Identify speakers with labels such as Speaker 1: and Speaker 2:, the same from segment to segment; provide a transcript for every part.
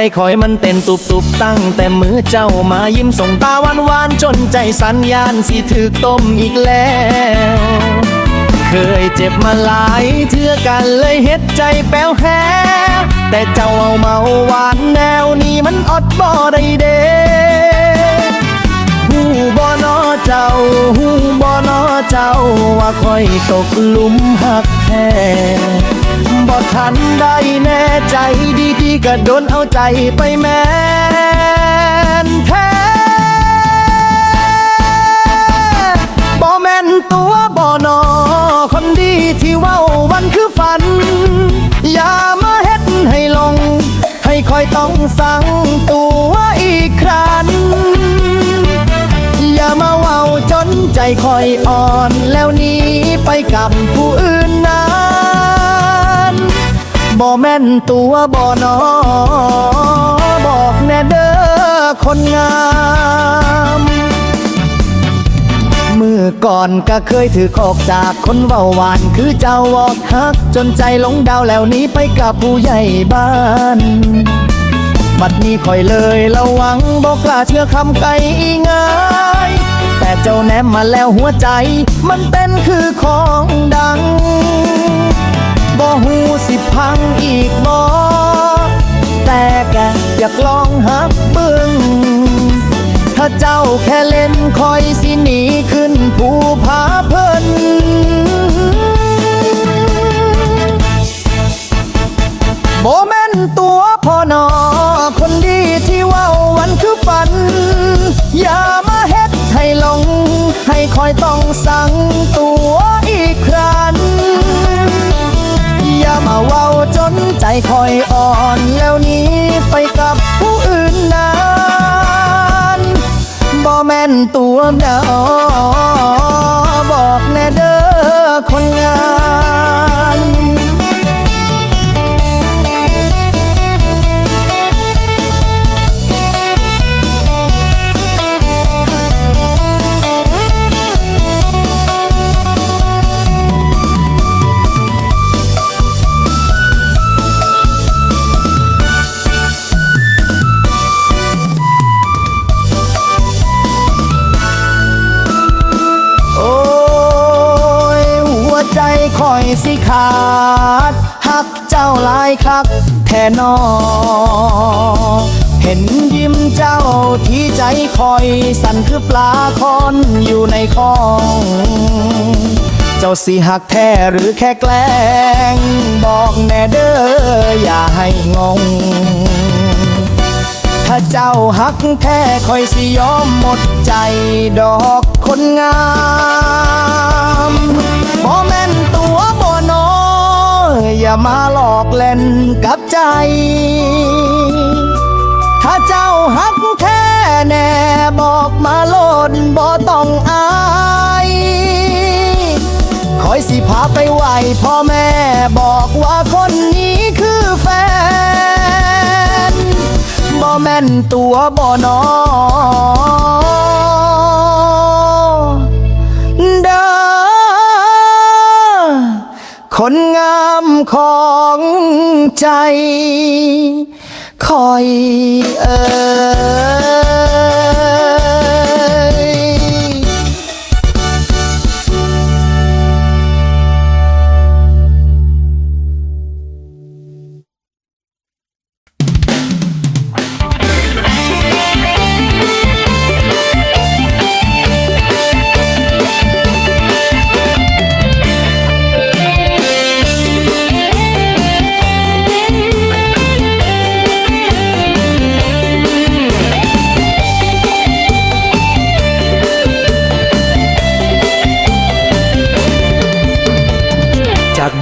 Speaker 1: ใจคอยมันเต้นตุบตุบตั้งแต่มือเจ้ามายิ้มส่งตาหวานหวานจนใจสัญญาณสิถึกต้มอีกแล้ว เคยเจ็บมาหลายเทื่อกันเลยเฮ็ดใจแป้วแฮแต่เจ้าเอาเมาหวานแนวนี้มันอดบ่ได้เด้หูบ่นอเจ้าหูบ่นอเจ้าว่าคอยตกหลุมหักแท้ บ่ทันได้แน่ใจดีๆก็โดนเอาใจไปแม่นแท้บ่แม่นตัวบ่นอ คนดีที่เว้าวันคือฝัน อย่ามาเฮ็ดให้ลง ให้คอยต้องสั่งตัวอีกครั้นอย่ามาเว้าจนใจคอยอ่อนแล้วหนี้ไปกับผู้อื่นนั้น บ่แม่นตัวบ่นอบอกแน่เด้อคนงาม มือก่อนก็เคยถือออกจากคนเว้าหวาน คือเจ้าวอกฮัก จนใจหลงดาวแล้วหนี้ไปกับผู้ใหญ่บ้านบัดนี้คอยเลยระวังบอกล้าเชื่อคำไกลง่าย แต่เจ้าแนมมาแล้วหัวใจ มันเต้นคือของดัง บ่หูสิพังอีกบ่แต่แกอยากลองหักเบึงถ้าเจ้าแค่เล่นคอยสิหนีขึ้นภูผาเพิ่นโบแม่นตัวพ่อนอคนดีที่ว้าวันคือฝัน อย่ามาเฮ็ดให้หลง ให้คอยต้องสั่งตัว คอยอ่อนแล้วนี้ไปกับผู้อื่นนานบ่แม่นตัวเดา ใจคอยสิขาดหักเจ้าหลายคักแท่นอ เห็นยิ้มเจ้าที่ใจคอยสั่นคือปลาคอนอยู่ในคลอง เจ้าสิหักแท้หรือแค่แกล้ง บอกแน่เด้ออย่าให้งงถ้าเจ้าหักแท้คอยสิยอมหมดใจดอกคนงาม บ่แม่นตัวบ่นออย่ามาหลอกเล่นกับใจ ถ้าเจ้าหักแท้แน่บอกมาโลดบ่ต้องอายคอยสิพาไปไหวพ่อแม่บอกว่าคนนี้คือแฟนบ่แม่นตัวบ่นอเด้อ คนงามของใจ คอยเอ่ย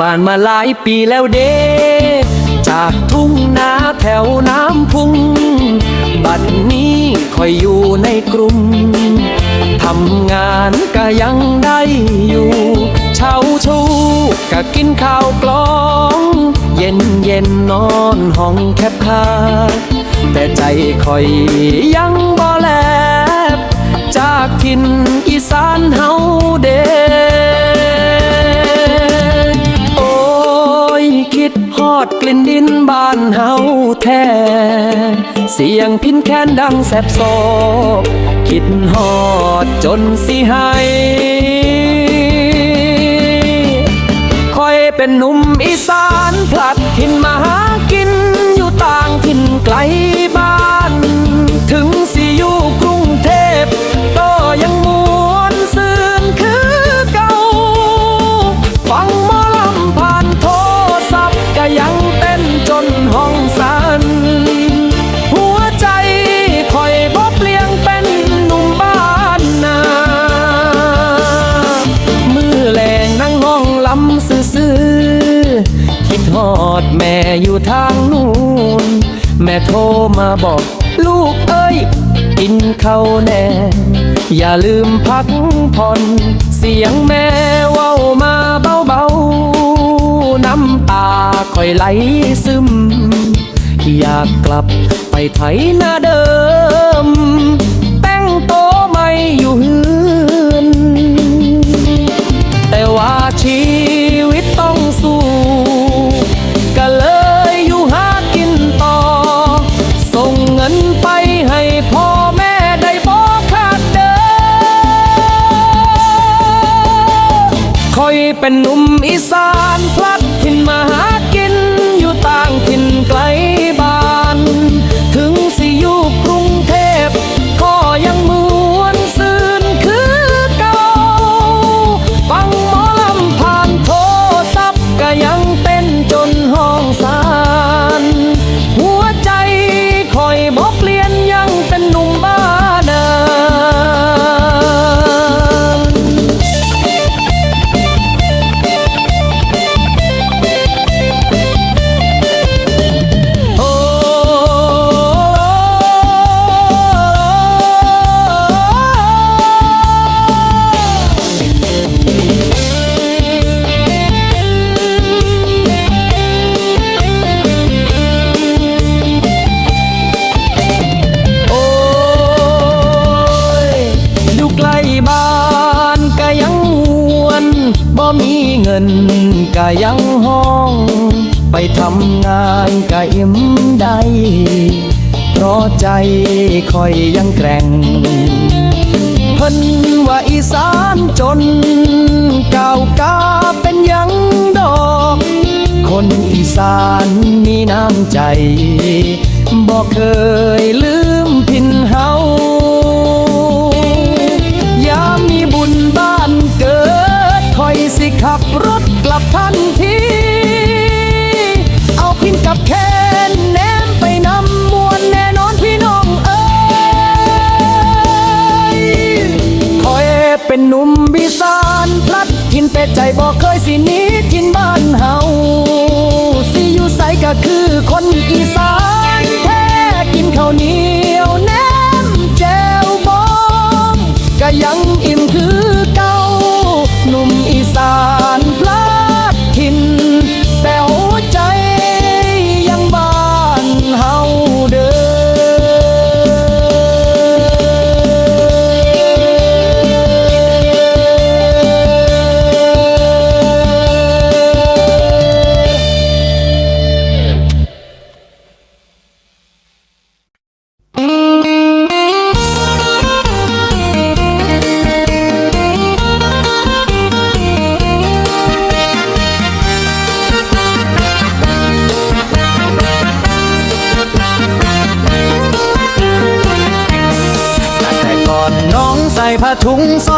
Speaker 1: บ้านมาหลายปีแล้วเด้จากทุ่งนาแถวน้ำพุง บัดนี้คอยอยู่ในกรุงทำงานก็ยังได้อยู่ เช้าชูก็กินข้าวกล้อง เย็นเย็นนอนห้องแคบคาแต่ใจคอยยังบ่แลบ จากถิ่นอีสานเฮาเด้ ด
Speaker 2: กลิ่นดินบ้านเฮาแท้ เสียงพินแค้นดังแสบโซกคิดฮอดจนสิหายคอยเป็นหนุ่มอีสานพลัดทินมา อดแม่อยู่ทางนู้นแม่โทรมาบอก ลูกเอ้ย กินข้าวแน่ อย่าลืมพักผ่อน เสียงแม่เว้ามาเบาๆ น้ำตาค่อยไหลซึม อยากกลับไปไถนาเดิม เป็นหนุ่มอีสานพล ใจคอยยังแกร่ง เพิ่นว่าอีสานจนก้ากาเป็นยังดอก คนอีสานมีน้ำใจ บอกเคยลืมพินเฮายามมีบุญบ้านเกิดคอยสิขับรถกลับทัน เป็นหนุ่มบิสานพลัดทินเป็ดใจบอกเคยสินี้ทินบ้านเฮาสิอยู่ใสก็คือคนอีสานแท้กินข้าวนี้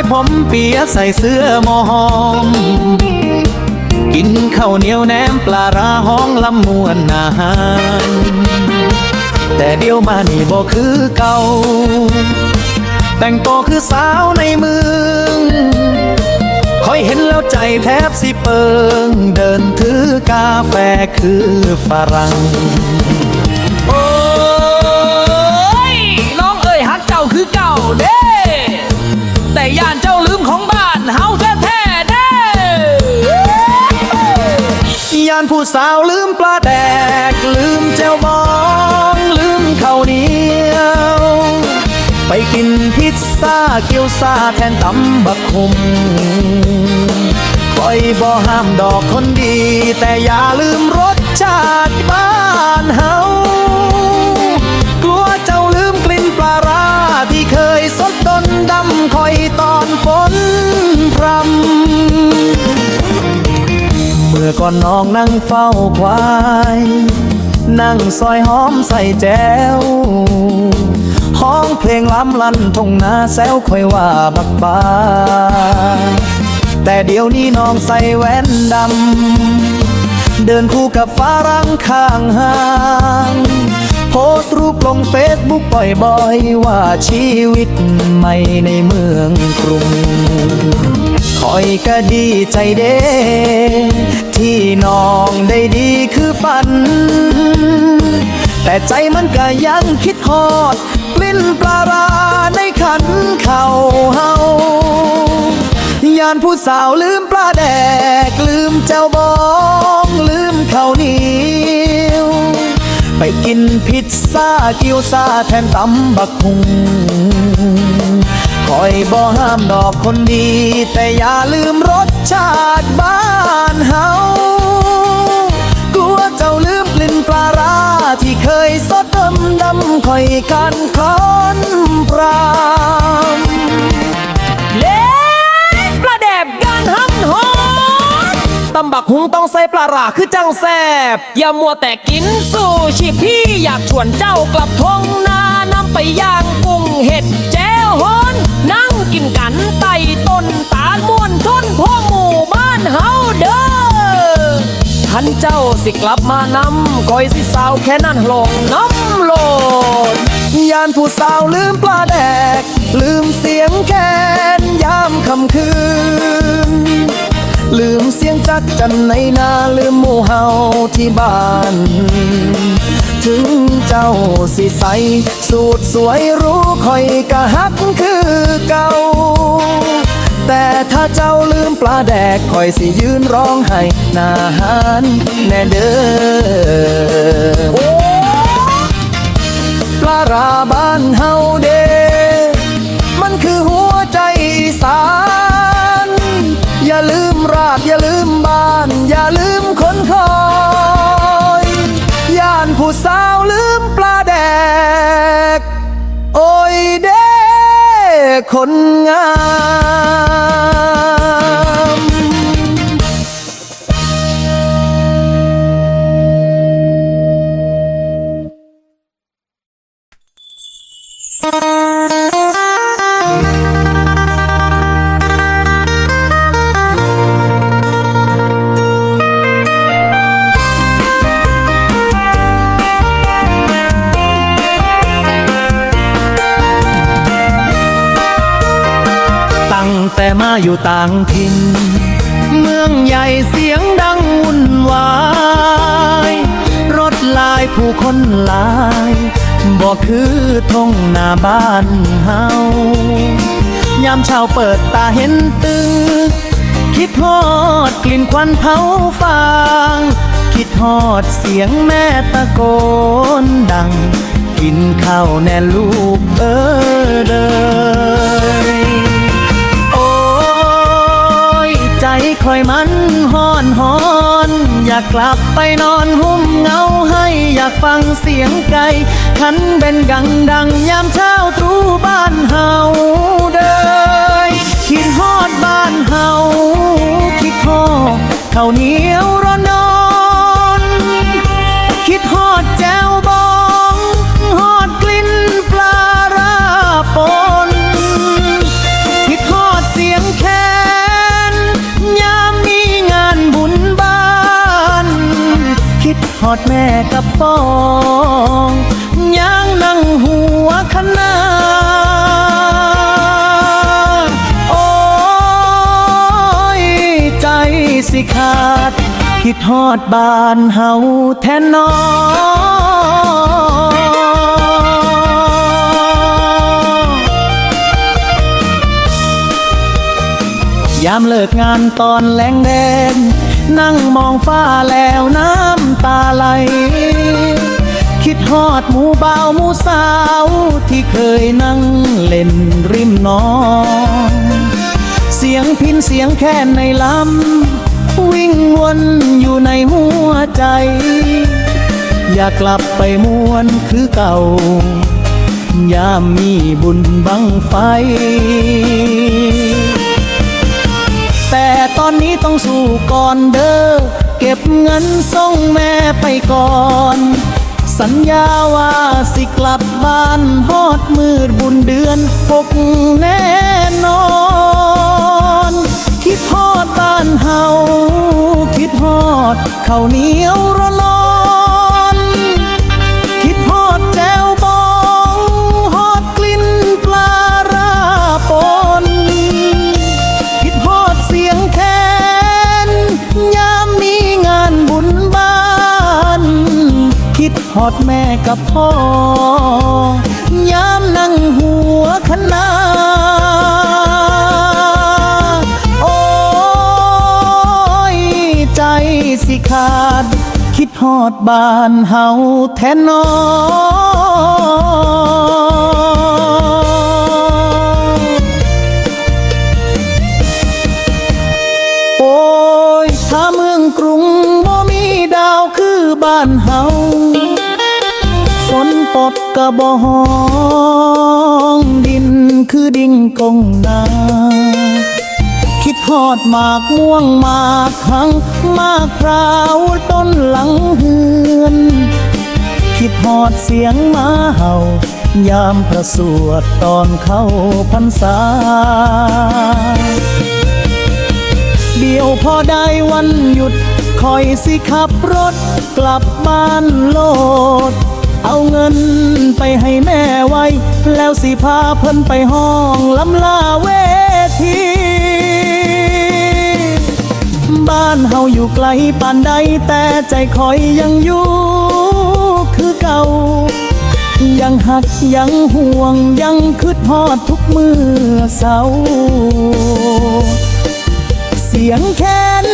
Speaker 2: ถุงซอยผมเปียใส่เสื้อมอหอม กินข้าวเหนียวแหนมปลาร้าห้องลำมวนอาหารแต่เดี๋ยวมานี่บ่คือเก่า แต่งตัวคือสาวในเมืองคอยเห็นแล้วใจแทบสิเปิง เดินถือกาแฟคือฝรั่ง
Speaker 3: โอ้ยน้องเอ้ยฮักเจ้าคือเก่าเด้ แต่ย่านเจ้าลืมของบ้านเฮาแท้ๆเด้
Speaker 1: ย่านผู้สาวลืมปลาแดก ลืมเจวบองลืมข้าวเหนียว ไปกินพิซซ่าเกี๊ยวซาแทนตำบักคุมคอยบ่ห้ามดอกคนดี แต่อย่าลืมรส ก่อนน้องนั่งเฝ้าควาย นั่งซอยหอมใส่แจวห้องเพลงล้ำลั่นทงนาแซวคอยว่าบักบา แต่เดี๋ยวนี้น้องใส่แว่นดำ เดินคู่กับฟ้ารังข้างห้างโพสรูปลงเฟซบุ๊กบ่อยๆ ว่าชีวิตใหม่ในเมืองกรุงคอยก็ดีใจเด้ ที่น้องได้ดีคือฝัน แต่ใจมันก็ยังคิดฮอด กลิ้นปลาราในขันเข่าเฮายานผู้สาวลืมปลาแดก ลืมเจ้าบองลืมเขาเหนียวไปกินพิซซ่าเกี๊ยวซาแทนตำบักหุง คอยบ่ห้ามดอกคนดี แต่อย่าลืมรสชาติบ้านเฮากลัวเจ้าลืมกลิ่นปลาร้าที่เคยสดดำดำคอยกันคอนปราม
Speaker 2: เล็กปลาแดบกานห้ำหอมตำบักหุงต้องใส่ปลาร้าคือจังแซบอย่ามัวแต่กินซูชิพี่อยากชวนเจ้ากลับทงนานำไปย่างกุ้งเห็ดแจ้วฮอน กินกันไต่ต้นตาลม่วนทนพ่อหมู่บ้านเฮาเด้อท่านเจ้าสิกลับมานำคอยสิสาวแค่นั้นลงน้ำโลด
Speaker 1: ยานผู้สาวลืมปลาแดก ลืมเสียงแคนยามค่ำคืน ลืมเสียงจักจันในนาลืมหมู่เฮาที่บ้านถึงเจ้าสิใสสูตรสวยรู้ คอยกะฮักคือเก่า แต่ถ้าเจ้าลืมปลาแดกคอยสิยืนร้องไห้นาหานแน่เด้อปลาราบ้านเฮาเด คนงาม แต่มาอยู่ต่างถิ่น เมืองใหญ่เสียงดังวุ่นวาย รถลายผู้คนหลายบอกคือทงหน้าบ้านเฮายามเช้าเปิดตาเห็นตึง คิดฮอดกลิ่นควันเผาฟาง คิดฮอดเสียงแม่ตะโกนดัง กินข้าวแน่ลูกเออเดย คอยมันฮ้อนฮอน อยากกลับไปนอนหุ้มเงาให้ อยากฟังเสียงไก่ขันเป็นกังดังยามเช้าตรู่บ้านเฮาเดยคิดฮอดบ้านเฮาคิดฮอดข้าเหนียวร้อนนอน คิดฮอด อดแม่กับป้องย่างนั่งหัวคณะโอ้ยใจสิขาด คิดฮอดบานเฮาแทนน้องยามเลิกงานตอนแลงแดง นั่งมองฟ้าแล้วน้ำตาไหล คิดฮอดหมูเบาหมูสาว ที่เคยนั่งเล่นริมหนอง เสียงพินเสียงแค่ในลำ วิ่งวนอยู่ในหัวใจ อยากกลับไปมวนคือเก่ายามมีบุญบังไฟ ตอนนี้ต้องสู้ก่อนเด้อ เก็บเงินส่งแม่ไปก่อน สัญญาว่าสิกลับบ้านฮอดมืดบุญเดือนหกแน่นอน คิดฮอดบ้านเฮา คิดฮอดข้าวเหนียวร้อน คิดฮอดแม่กับพ่อยามนั่งหัวคณะโอ้ยใจสิขาด คิดฮอดบ้านเฮาแทนนอโอ้ย ถ้าเมืองกรุงบ่มีดาวคือบ้านเฮา ปดกระบ่ห้องดินคือดิ่งกงนาคิดฮอดหมากม่วงหมากหังหมากพร้าวต้นหลังเฮือน คิดฮอดเสียงมาเห่ายามพระสวดตอนเข้าพรรษา เดียวพอได้วันหยุดคอยสิขับรถกลับบ้านโลด เอาเงินไปให้แม่ไว้ แล้วสิพาเพิ่นไปห้องลำลาเวที บ้านเฮาอยู่ไกลปานใดแต่ใจคอยยังอยู่คือเก่า ยังหักยังห่วงยังคืดฮอดทุกมือเสา เสียงแคน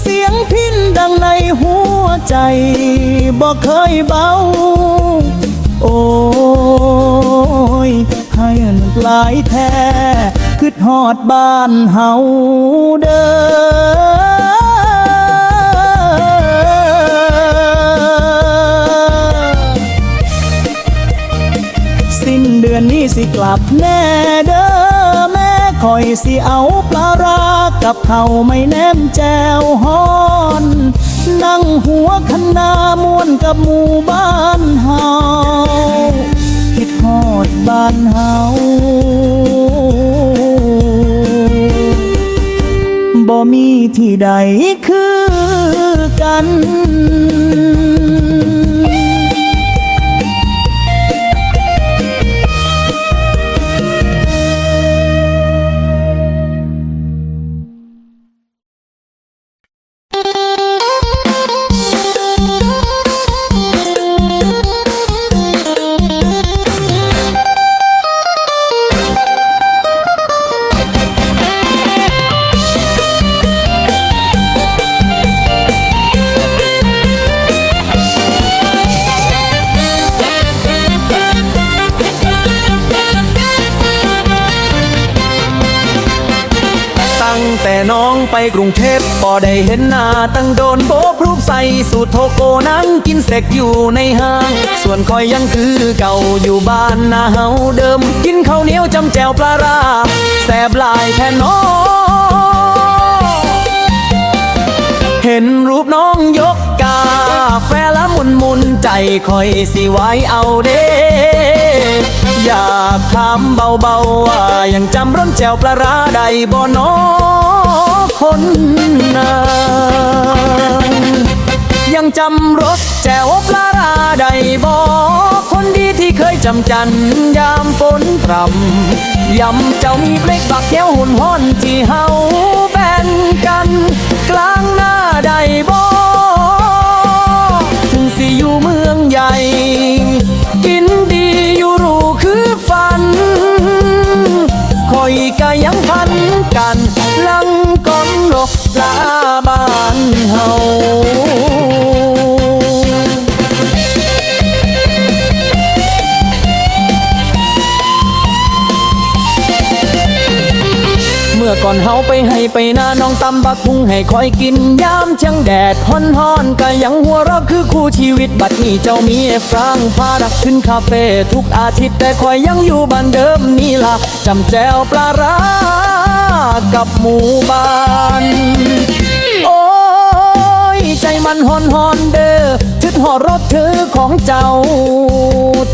Speaker 1: เสียงพินดังในหัวใจบอกเคยเบา โอ้ยให้มันหลายแท้คืดฮอดบ้านเฮาเด้อสิ้นเดือนนี้สิกลับแน่เด้อ คอยสิเอาปลารากับเขาไม่แนมแจวฮอน นั่งหัวคันนามวนกับหมู่บ้านเฮาคิดฮอดบ้านเฮาบ่มีที่ใดคือกัน
Speaker 2: ตั้งโดนโบกรูปใส่สูตรโทโกนั่งกินเสกอยู่ในห้าง ส่วนคอยยังคือเก่าอยู่บ้านนาเฮาเดิม กินข้าวเหนียวจำแจวปลาราแสบลายแทนน้องเห็นรูปน้องยกกาแฟละมุนมุนใจคอยสิไว้เอาเด้อยากถามเบาๆว่ายังจำร้นแจวปลาราได้บ่นอ คนนางยังจำรสแจวปลาราได้บ่คนดีที่เคยจำจันยามฝนพรำยำเจ้ามีเปลกบักแก้วหุ่นห้อนที่เฮาแบนกัน กลางหน้าได้บ่ถึ เฮาไปให้ไปน้าน้องตำบักพุงให้คอยกินยามเชียงแดดฮ้อนฮอนก็ยังหัวเราะคือคู่ชีวิตบัดนี้เจ้ามีฟรังพาดักขึ้นคาเฟ่ทุกอาทิตย์แต่คอยยังอยู่บ้านเดิมนี่ล่ะจำแจวปลาร้ากับหมู่บ้านโอ้ย
Speaker 3: มันฮอนฮอนเด้อทึดหอรถถือของเจ้า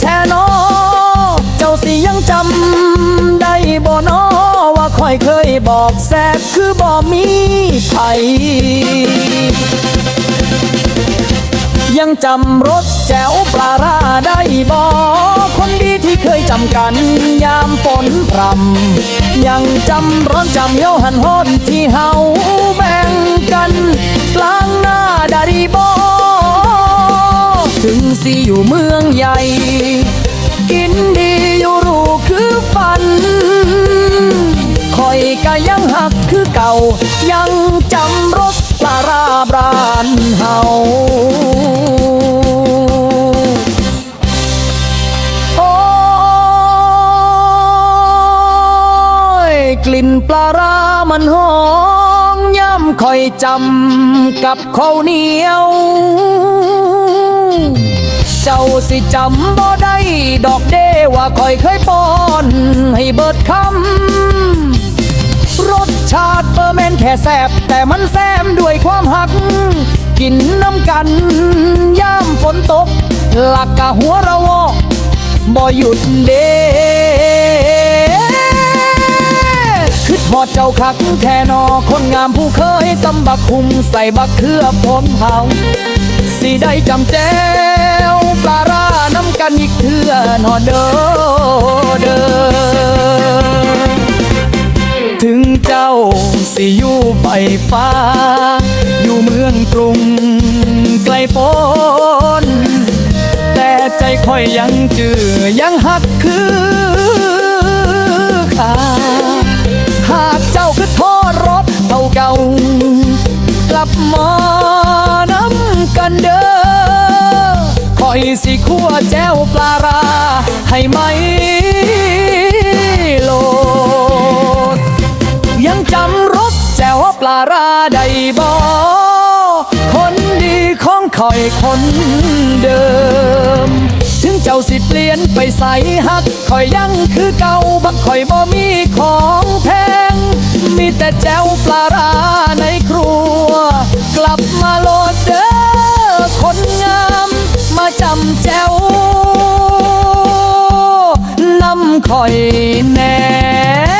Speaker 3: แท้นอเจ้าสิยังจำได้บ่นอว่าค อยเคยบอกแซบคือบ่มีไผยังจำรถแจ๋วปลาราได้บ่คนดีที่เคยจำกัน ยามฝนพรำยังจำร้อนจำเย้าหันหอนที่เฮาแบ่งกัน กลางหน้าได้บ่ถึงสิอยู่เมืองใหญ่ กินดีอยู่รู้คือฝัน ก็ยังหักคือเก่า ยังจำรถปลาราบรานเฮาโอ้ยกลิ่นปลารามันหอมย่ำคอยจำกับข้าวเหนียว เจ้าสิจำบ่ได้ดอกเด้ว่าคอยเคยป้อนให้เบิดคำ ชาติเบอร์แมนแค่แซบแต่มันแซมด้วยความหัก กินน้ำกัน ย่ามฝนตก หลักกะหัวระวอบ่หยุดเด้คือทอดเจ้าคักแท่นอคนงามผู้เคยตำบักคุมใส่บักเครือพนเผาสิได้จำแจ้วปลาร้าน้ำกันอีกเทื่อนอเด้อเด้อ ถึงเจ้าสิอยู่ไปฟ้า อยู่เมืองกรุงไกลโพ้นแต่ใจคอยยังจือยังหักคือขาหากเจ้าคือทษรถเท่าเก่ากลับมาน้ำกันเด้อคอยสิขั่วแจ้วปลาราให้ไหมโล ปลาราใดบอคนดีของคอยคนเดิม ถึงเจ้าสิเปลี่ยนไปใส่หักคอยยังคือเก่าบักคอยบ่มีของแพง มีแต่แจวปลาราในครัว กลับมาโลดเด้อคนงามมาจำแจวนำคอยแน่